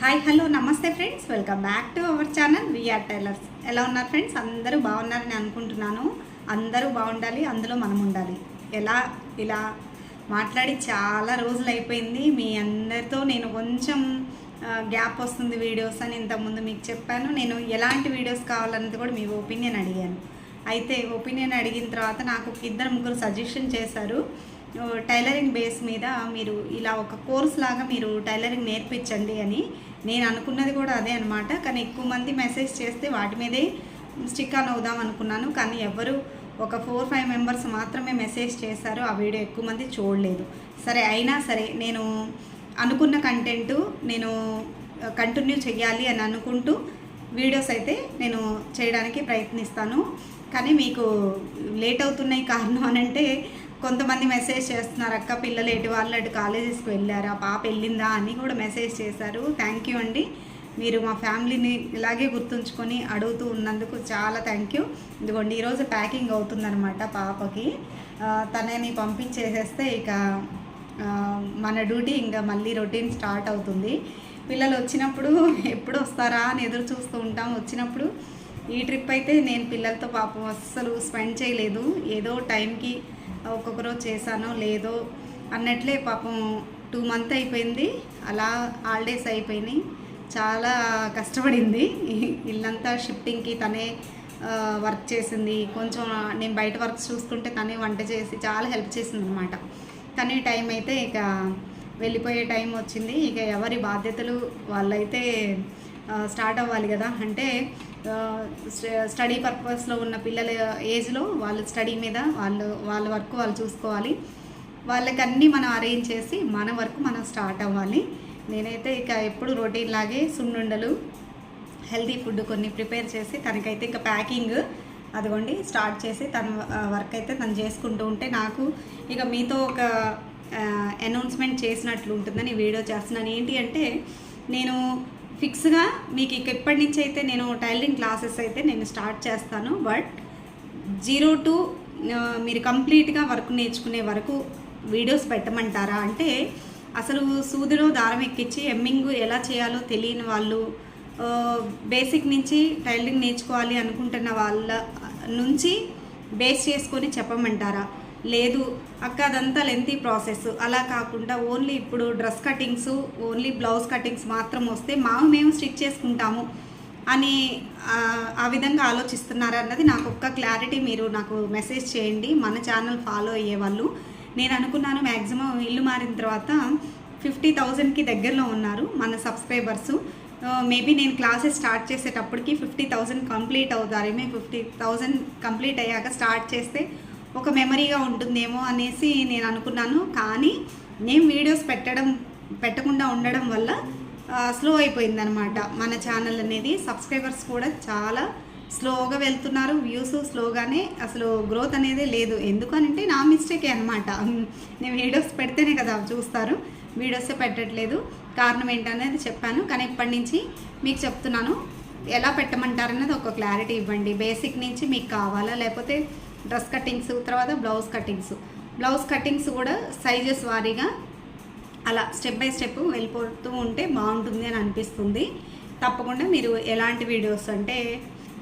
Hi hello namaste friends. Welcome back to our channel. VR tailors ఎలా ఉన్నారు friends? అందరూ బాగున్నారని అనుకుంటున్నాను. అందరూ బాగుండాలి అందులో మనం ఉండాలి. ఎలా ఇలా మాట్లాడి చాలా రోజులు అయిపోయింది. మీ అందరితో నేను కొంచెం గ్యాప్ వస్తుంది వీడియోస్ అని ఇంతకుముందు మీకు చెప్పాను. నేను ఎలాంటి వీడియోస్ కావాలన్నది కూడా మీ ఒపీనియన్ అడిగాను. అయితే ఒపీనియన్ అడిగిన తర్వాత నాకు ఇద్దరు ముగ్గురు సజెషన్ చేశారు. టైలరింగ్ బేస్ మీద మీరు ఇలా ఒక కోర్స్ లాగా మీరు టైలరింగ్ నేర్పించండి అని నేను అనుకున్నది కూడా అదే అనమాట కానీ ఎక్కువ మంది మెసేజ్ చేస్తే వాటి మీదే స్టిక్ ఆన్ అవుదాం అనుకున్నాను. కానీ ఎవరు ఒక ఫోర్ ఫైవ్ మెంబర్స్ మాత్రమే మెసేజ్ చేశారు. ఆ వీడియో ఎక్కువ మంది చూడలేదు. సరే అయినా సరే నేను అనుకున్న కంటెంట్ నేను కంటిన్యూ చేయాలి అని అనుకుంటూ వీడియోస్ అయితే నేను చేయడానికి ప్రయత్నిస్తాను. కానీ మీకు లేట్ అవుతున్నాయి కారణం అని అంటే కొంతమంది మెసేజ్ చేస్తున్నారు అక్క పిల్లలు ఎటు వాళ్ళు అటు కాలేజెస్కి వెళ్ళారు? ఆ పాప వెళ్ళిందా? అని కూడా మెసేజ్ చేశారు. థ్యాంక్ యూ అండి. మీరు మా ఫ్యామిలీని ఇలాగే గుర్తుంచుకొని అడుగుతూ ఉన్నందుకు చాలా థ్యాంక్ యూ ఇదిగోండి ఈరోజు ప్యాకింగ్ అవుతుందన్నమాట పాపకి. తనని పంపించేసేస్తే ఇక మన డ్యూటీ ఇంకా మళ్ళీ రొటీన్ స్టార్ట్ అవుతుంది. పిల్లలు వచ్చినప్పుడు ఎప్పుడు వస్తారా అని ఎదురు చూస్తూ ఉంటాం. వచ్చినప్పుడు ఈ ట్రిప్ అయితే నేను పిల్లలతో పాపం అస్సలు స్పెండ్ చేయలేదు. ఏదో టైంకి ఒక్కొక్క రోజు చేశానో లేదో అన్నట్లే పాపం టూ మంత్ అయిపోయింది. అలా హాలిడేస్ అయిపోయినాయి. చాలా కష్టపడింది. ఇల్లంతా షిఫ్టింగ్కి తనే వర్క్ చేసింది. కొంచెం నేను బయట వర్క్ చూసుకుంటే తనే వంట చేసి చాలా హెల్ప్ చేసింది అనమాట కానీ టైం అయితే ఇక వెళ్ళిపోయే టైం వచ్చింది. ఇక ఎవరి బాధ్యతలు వాళ్ళైతే స్టార్ట్ అవ్వాలి కదా. అంటే స్టడీ పర్పస్లో ఉన్న పిల్లల ఏజ్లో వాళ్ళ స్టడీ మీద వాళ్ళు వాళ్ళ వర్క్ వాళ్ళు చూసుకోవాలి. వాళ్ళకి అన్నీ మనం అరేంజ్ చేసి మన వర్క్ మనం స్టార్ట్ అవ్వాలి. నేనైతే ఇక ఎప్పుడు రొటీన్ లాగే సున్నుండలు హెల్తీ ఫుడ్ కొన్ని ప్రిపేర్ చేసి తనకైతే ఇంకా ప్యాకింగ్ అదిగోండి స్టార్ట్ చేసి తన వర్క్ అయితే తను చేసుకుంటూ ఉంటే నాకు ఇక మీతో ఒక అనౌన్స్మెంట్ చేసినట్లు ఉంటుందని వీడియో చేస్తున్నాను. ఏంటి అంటే నేను ఫిక్స్గా మీకు ఇక ఎప్పటి నుంచి అయితే నేను టైలరింగ్ క్లాసెస్ అయితే నేను స్టార్ట్ చేస్తాను. బట్ జీరో టు మీరు కంప్లీట్గా వర్క్ నేర్చుకునే వరకు వీడియోస్ పెట్టమంటారా? అంటే అసలు సూదిలో దారం ఎక్కించి ఎమ్మింగ్ ఎలా చేయాలో తెలియని వాళ్ళు బేసిక్ నుంచి టైలరింగ్ నేర్చుకోవాలి అనుకుంటున్న వాళ్ళ నుంచి బేస్ చేసుకొని చెప్పమంటారా? లేదు. అక్క అదంతా లెంతీ ప్రాసెస్ అలా కాకుండా ఓన్లీ ఇప్పుడు dress cuttings only blouse cuttings మాత్రం వస్తే మాము మేము స్టిచ్ చేసుకుంటాము అని ఆ, విధంగా ఆలోచిస్తున్నారు అన్నది నాకు ఒక్క క్లారిటీ మీరు నాకు మెసేజ్ చేయండి. మన ఛానల్ ఫాలో అయ్యే వాళ్ళు నేను అనుకున్నాను మ్యాక్సిమం ఇల్లు మారిన తర్వాత ఫిఫ్టీ థౌజండ్కి దగ్గరలో ఉన్నారు మన సబ్స్క్రైబర్స్ మేబీ నేను క్లాసెస్ స్టార్ట్ చేసేటప్పటికి ఫిఫ్టీ థౌజండ్ కంప్లీట్ అవుతారేమో. ఫిఫ్టీ థౌజండ్ కంప్లీట్ అయ్యాక స్టార్ట్ చేస్తే ఒక మెమరీగా ఉంటుందేమో అనేసి నేను అనుకున్నాను. కానీ నేను వీడియోస్ పెట్టడం పెట్టకుండా ఉండడం వల్ల స్లో అయిపోయిందనమాట మన ఛానల్ అనేది సబ్స్క్రైబర్స్ కూడా చాలా స్లోగా వెళ్తున్నారు. వ్యూస్ స్లోగానే అసలు గ్రోత్ అనేది లేదు. ఎందుకనంటే నా మిస్టేకే అనమాట నేను వీడియోస్ పెడితేనే కదా చూస్తారు. వీడియోసే పెట్టట్లేదు. కారణం ఏంటనేది చెప్పాను. కానీ ఇప్పటి నుంచి మీకు చెప్తున్నాను. ఎలా పెట్టమంటారనేది ఒక క్లారిటీ ఇవ్వండి. బేసిక్ నుంచి మీకు కావాలా? లేకపోతే డ్రెస్ కటింగ్స్ తర్వాత బ్లౌజ్ కటింగ్స్ బ్లౌజ్ కటింగ్స్ కూడా సైజెస్ వారీగా అలా స్టెప్ బై స్టెప్ వెళ్ళిపోతూ ఉంటే బాగుంటుంది అని అనిపిస్తుంది. తప్పకుండా మీరు ఎలాంటి వీడియోస్ అంటే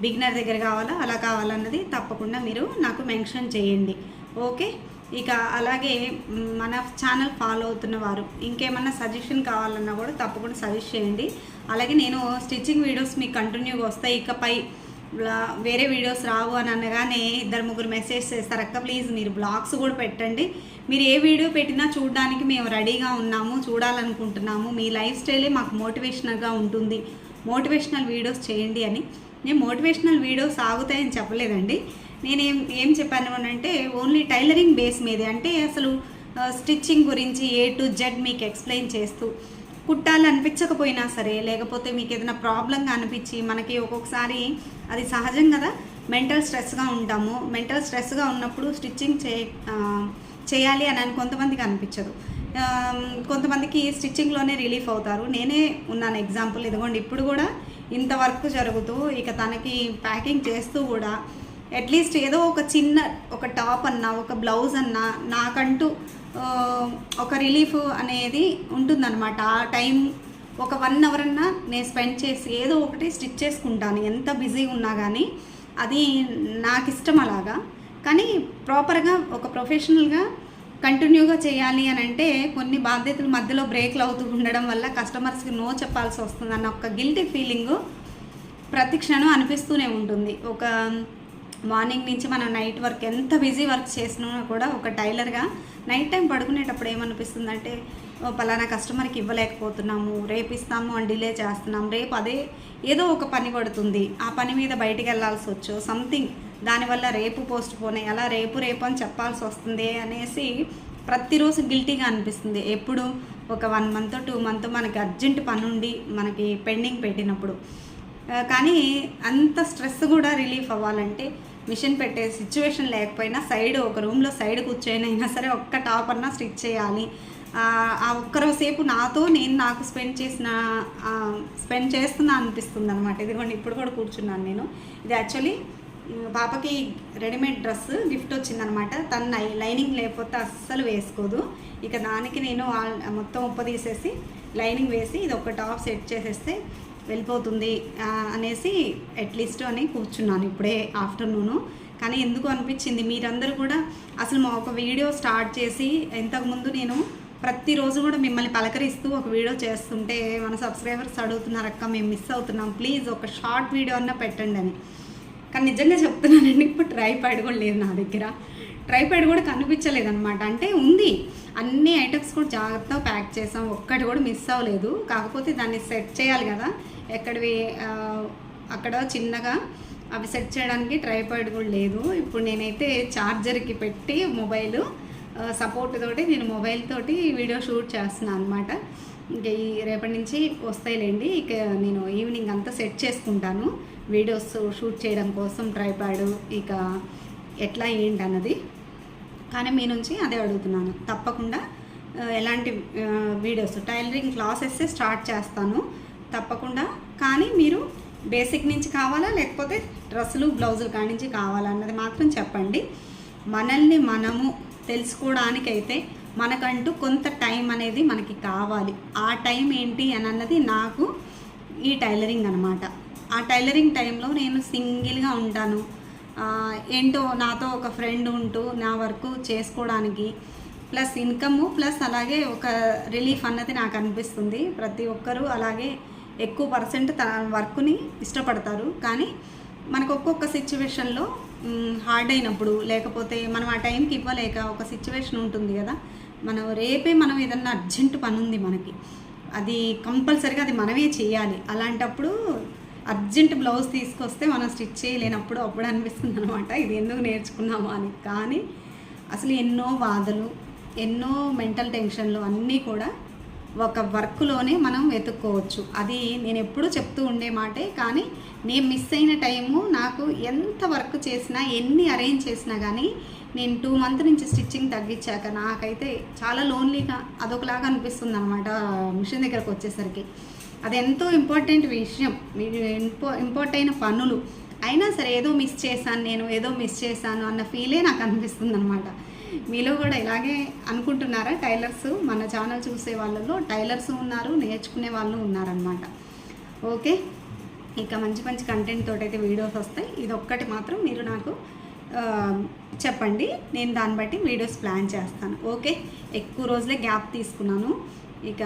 బిగినర్ దగ్గర కావాలా అలా కావాలన్నది తప్పకుండా మీరు నాకు మెన్షన్ చేయండి. ఓకే? ఇక అలాగే మన ఛానల్ ఫాలో అవుతున్న వారు ఇంకేమన్నా సజెషన్ కావాలన్నా కూడా తప్పకుండా సజెస్ట్ చేయండి. అలాగే నేను స్టిచ్చింగ్ వీడియోస్ మీకు కంటిన్యూగా వస్తాయి. ఇకపై వేరే వీడియోస్ రావు అని అనగానే ఇద్దరు ముగ్గురు మెసేజ్ చేస్తారు. అక్క ప్లీజ్ మీరు బ్లాగ్స్ కూడా పెట్టండి. మీరు ఏ వీడియో పెట్టినా చూడడానికి మేము రెడీగా ఉన్నాము చూడాలనుకుంటున్నాము. మీ లైఫ్ స్టైలే మాకు మోటివేషనల్గా ఉంటుంది. మోటివేషనల్ వీడియోస్ చేయండి అని. నేను మోటివేషనల్ వీడియోస్ ఆగుతాయని చెప్పలేదండి. నేనేం ఏం చెప్పాను అంటే ఓన్లీ టైలరింగ్ బేస్ మీదే. అంటే అసలు స్టిచ్చింగ్ గురించి ఏ టు జెడ్ మీకు ఎక్స్ప్లెయిన్ చేస్తూ కుట్టాలనిపించకపోయినా సరే లేకపోతే మీకు ఏదైనా ప్రాబ్లంగా అనిపించి మనకి ఒక్కొక్కసారి అది సహజం కదా. మెంటల్ స్ట్రెస్గా ఉంటాము. మెంటల్ స్ట్రెస్గా ఉన్నప్పుడు స్టిచ్చింగ్ చే చేయాలి అని అని కొంతమందికి అనిపించదు. కొంతమందికి స్టిచ్చింగ్లోనే రిలీఫ్ అవుతారు. నేనే ఉన్నాను ఎగ్జాంపుల్ ఇదిగోండి. ఇప్పుడు కూడా ఇంత వర్క్ జరుగుతూ ఇక తనకి ప్యాకింగ్ చేస్తూ కూడా అట్లీస్ట్ ఏదో ఒక చిన్న ఒక టాప్ అన్నా ఒక బ్లౌజ్ అన్నా నాకంటూ ఒక రిలీఫ్ అనేది ఉంటుందన్నమాట. ఆ టైం ఒక వన్ అవర్ అన్నా నేను స్పెండ్ చేసి ఏదో ఒకటి స్టిచ్ చేసుకుంటాను ఎంత బిజీ ఉన్నా కానీ అది నాకు ఇష్టం అలాగా కానీ ప్రాపర్గా ఒక ప్రొఫెషనల్గా కంటిన్యూగా చేయాలి అని అంటే కొన్ని బాధ్యతలు మధ్యలో బ్రేక్లు అవుతూ ఉండడం వల్ల కస్టమర్స్కి నో చెప్పాల్సి వస్తుంది అన్న ఒక గిల్టీ ఫీలింగు ప్రతి క్షణం అనిపిస్తూనే ఉంటుంది. ఒక మార్నింగ్ నుంచి మనం నైట్ వర్క్ ఎంత బిజీ వర్క్ చేసినా కూడా ఒక టైలర్గా నైట్ టైం పడుకునేటప్పుడు ఏమనిపిస్తుందంటే పలానా కస్టమర్కి ఇవ్వలేకపోతున్నాము రేపు ఇస్తాము అని డిలే చేస్తున్నాం రేపు అదే ఏదో ఒక పని పడుతుంది ఆ పని మీద బయటికి వెళ్ళాల్సి వచ్చు సంథింగ్ దానివల్ల రేపు పోస్ట్ పోనే అలా రేపు రేపు అని చెప్పాల్సి వస్తుంది అనేసి ప్రతిరోజు గిల్టీగా అనిపిస్తుంది. ఎప్పుడు ఒక వన్ మంత్ టూ మంత్ మనకి అర్జెంట్ పని ఉండి మనకి పెండింగ్ పెట్టినప్పుడు. కానీ అంత స్ట్రెస్ కూడా రిలీఫ్ అవ్వాలంటే మిషన్ పెట్టే సిచ్యువేషన్ లేకపోయినా సైడ్ ఒక రూమ్లో సైడ్ కూర్చొని అయినా సరే ఒక్క టాప్ అన్నా స్టిచ్ చేయాలి. ఆ, ఒక్కరోసేపు నాతో నేను నాకు స్పెండ్ చేసిన స్పెండ్ చేస్తున్నా అనిపిస్తుంది అనమాట ఇదిగోండి ఇప్పుడు కూడా కూర్చున్నాను నేను. ఇది యాక్చువల్లీ పాపకి రెడీమేడ్ డ్రెస్ గిఫ్ట్ వచ్చిందనమాట తను లైనింగ్ లేకపోతే అస్సలు వేసుకోదు. ఇక దానికి నేను మొత్తం ఉప్పు తీసేసి లైనింగ్ వేసి ఇది ఒక టాప్ సెట్ చేసేస్తే వెళ్ళిపోతుంది అనేసి అట్లీస్ట్ అని కూర్చున్నాను ఇప్పుడే ఆఫ్టర్నూను. కానీ ఎందుకు అనిపించింది? మీరందరూ కూడా అసలు మా ఒక వీడియో స్టార్ట్ చేసి ఇంతకుముందు నేను ప్రతిరోజు కూడా మిమ్మల్ని పలకరిస్తూ ఒక వీడియో చేస్తుంటే మన సబ్స్క్రైబర్స్ అడుగుతున్నారు అక్క మేము మిస్ అవుతున్నాం. ప్లీజ్ ఒక షార్ట్ వీడియో అన్న పెట్టండి అని. కానీ నిజంగా చెప్తున్నానండి ఇప్పుడు ట్రైపాడ్ కూడా లేదు నా దగ్గర. ట్రైపాడ్ కూడా కనిపించలేదు అనమాట అంటే ఉంది. అన్ని ఐటమ్స్ కూడా జాగ్రత్తగా ప్యాక్ చేసాం. ఒక్కటి కూడా మిస్ అవ్వలేదు. కాకపోతే దాన్ని సెట్ చేయాలి కదా. ఎక్కడివి అక్కడ చిన్నగా అవి సెట్ చేయడానికి ట్రైపాడ్ కూడా లేదు. ఇప్పుడు నేనైతే ఛార్జర్కి పెట్టి మొబైల్ సపోర్ట్ తోటి నేను మొబైల్ తోటి వీడియో షూట్ చేస్తున్నాను అనమాట ఇంకా ఈ రేపటి నుంచి వస్తాయిలేండి. ఇక నేను ఈవినింగ్ అంతా సెట్ చేసుకుంటాను. వీడియోస్ షూట్ చేయడం కోసం ట్రైపాడ్ ఇక ఎట్లా ఏంటి అన్నది. కానీ మీ నుంచి అదే అడుగుతున్నాను. తప్పకుండా ఎలాంటి వీడియోస్ టైలరింగ్ క్లాసెస్ స్టార్ట్ చేస్తాను. తప్పకుండా. కానీ మీరు బేసిక్ నుంచి కావాలా లేకపోతే డ్రెస్సులు బ్లౌజులు కానించి నుంచి కావాలా అన్నది మాత్రం చెప్పండి. మనల్ని మనము తెలుసుకోవడానికి అయితే మనకంటూ కొంత టైం అనేది మనకి కావాలి. ఆ టైం ఏంటి అని అన్నది నాకు ఈ టైలరింగ్ అనమాట ఆ టైలరింగ్ టైంలో నేను సింగిల్గా ఉంటాను. ఏంటో నాతో ఒక ఫ్రెండ్ ఉంటూ నా వర్క్ చేసుకోవడానికి ప్లస్ ఇన్కమ్ ప్లస్ అలాగే ఒక రిలీఫ్ అన్నది నాకు అనిపిస్తుంది. ప్రతి ఒక్కరూ అలాగే ఎక్కువ పర్సెంట్ తన వర్క్ని ఇష్టపడతారు. కానీ మనకు ఒక్కొక్క సిచ్యువేషన్లో హార్డ్ అయినప్పుడు లేకపోతే మనం ఆ టైంకి ఇవ్వలేక ఒక సిచ్యువేషన్ ఉంటుంది కదా మనం రేపే మనం ఏదన్నా అర్జెంట్ పని ఉంది మనకి అది కంపల్సరీగా అది మనమే చేయాలి. అలాంటప్పుడు అర్జెంట్ బ్లౌజ్ తీసుకొస్తే మనం స్టిచ్ చేయలేనప్పుడు అప్పుడు అనిపిస్తుంది అనమాట ఇది ఎందుకు నేర్చుకున్నాము అని. కానీ అసలు ఎన్నో బాధలు ఎన్నో మెంటల్ టెన్షన్లు అన్నీ కూడా ఒక వర్క్లోనే మనం వెతుక్కోవచ్చు. అది నేను ఎప్పుడూ చెప్తూ ఉండే మాటే కానీ నేను మిస్ అయిన టైము నాకు ఎంత వర్క్ చేసినా ఎన్ని అరేంజ్ చేసినా కానీ నేను టూ మంత్ నుంచి స్టిచ్చింగ్ తగ్గించాక నాకైతే చాలా లోన్లీగా అదొకలాగా అనిపిస్తుంది అనమాట మిషన్ దగ్గరకు వచ్చేసరికి. అది ఎంతో ఇంపార్టెంట్ విషయం. ఇంపో ఇంపార్ట్ అయిన పనులు. అయినా సరే ఏదో మిస్ చేశాను నేను ఏదో మిస్ చేశాను అన్న ఫీలే నాకు అనిపిస్తుంది అనమాట మీలో కూడా ఇలాగే అనుకుంటున్నారా? టైలర్స్ మన ఛానల్ చూసే వాళ్ళలో టైలర్స్ ఉన్నారు నేర్చుకునే వాళ్ళు ఉన్నారనమాట ఓకే? ఇక మంచి మంచి కంటెంట్ తోటైతే వీడియోస్ వస్తాయి. ఇది ఒక్కటి మాత్రం మీరు నాకు చెప్పండి. నేను దాన్ని బట్టి వీడియోస్ ప్లాన్ చేస్తాను. ఓకే? ఎక్కువ రోజులే గ్యాప్ తీసుకున్నాను. ఇక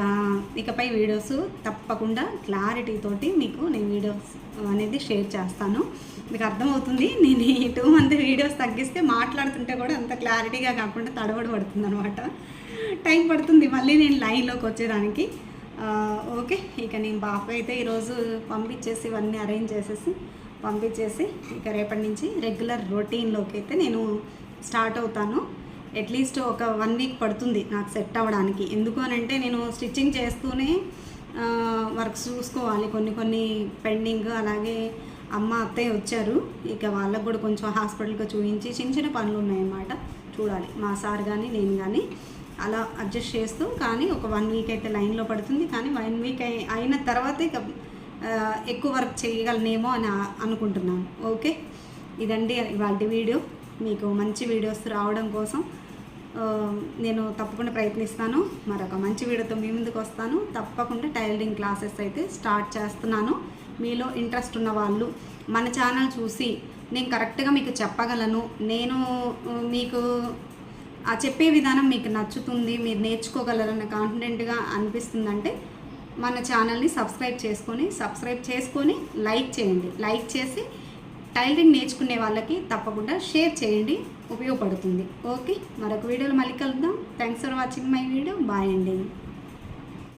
ఇకపై వీడియోస్ తప్పకుండా క్లారిటీ తోటి మీకు నేను వీడియోస్ అనేది షేర్ చేస్తాను. మీకు అర్థమవుతుంది. నేను ఈ టూ మంత్ వీడియోస్ తగ్గిస్తే మాట్లాడుతుంటే కూడా అంత క్లారిటీగా కాకుండా తడబడి పడుతుంది అనమాట టైం పడుతుంది మళ్ళీ నేను లైన్లోకి వచ్చేదానికి. ఓకే. ఇక నేను బాబు అయితే ఈరోజు పంపించేసి ఇవన్నీ అరేంజ్ చేసేసి పంపించేసి ఇక రేపటి నుంచి రెగ్యులర్ రొటీన్లోకి అయితే నేను స్టార్ట్ అవుతాను. అట్లీస్ట్ ఒక వన్ వీక్ పడుతుంది నాకు సెట్ అవ్వడానికి. ఎందుకు అంటే నేను స్టిచ్చింగ్ చేస్తూనే వర్క్స్ చూసుకోవాలి. కొన్ని కొన్ని పెండింగ్ అలాగే అమ్మ అత్తయ్య వచ్చారు. ఇక వాళ్ళకు కూడా కొంచెం హాస్పిటల్కి చూపించి చిన్న చిన్న పనులు ఉన్నాయన్నమాట. చూడాలి. మా సార్ కానీ నేను కానీ అలా అడ్జస్ట్ చేస్తూ కానీ ఒక వన్ వీక్ అయితే లైన్లో పడుతుంది. కానీ వన్ వీక్ అయి అయిన తర్వాత ఇక ఎక్కువ వర్క్ చేయగలనేమో అని అనుకుంటున్నాను. ఓకే? ఇదండి ఇవాళ వీడియో. మీకు మంచి వీడియోస్ రావడం కోసం నేను తప్పకుండా ప్రయత్నిస్తాను. మరొక మంచి వీడియోతో మీ ముందుకు వస్తాను. తప్పకుండా టైలరింగ్ క్లాసెస్ అయితే స్టార్ట్ చేస్తున్నాను. మీలో ఇంట్రెస్ట్ ఉన్న వాళ్ళు మన ఛానల్ చూసి నేను కరెక్ట్గా మీకు చెప్పగలను నేను మీకు ఆ చెప్పే విధానం మీకు నచ్చుతుంది మీరు నేర్చుకోగలరన్న కాన్ఫిడెంట్గా అనిపిస్తుందంటే మన ఛానల్ని సబ్స్క్రైబ్ చేసుకొని సబ్స్క్రైబ్ చేసుకొని లైక్ చేయండి. లైక్ చేసి టైలరింగ్ నేర్చుకునే వాళ్ళకి తప్పకుండా షేర్ చేయండి ఉపయోగపడుతుంది. ఓకే మరొక వీడియోలో మళ్ళీ కలుద్దాం. Thanks for watching my video bye అండి.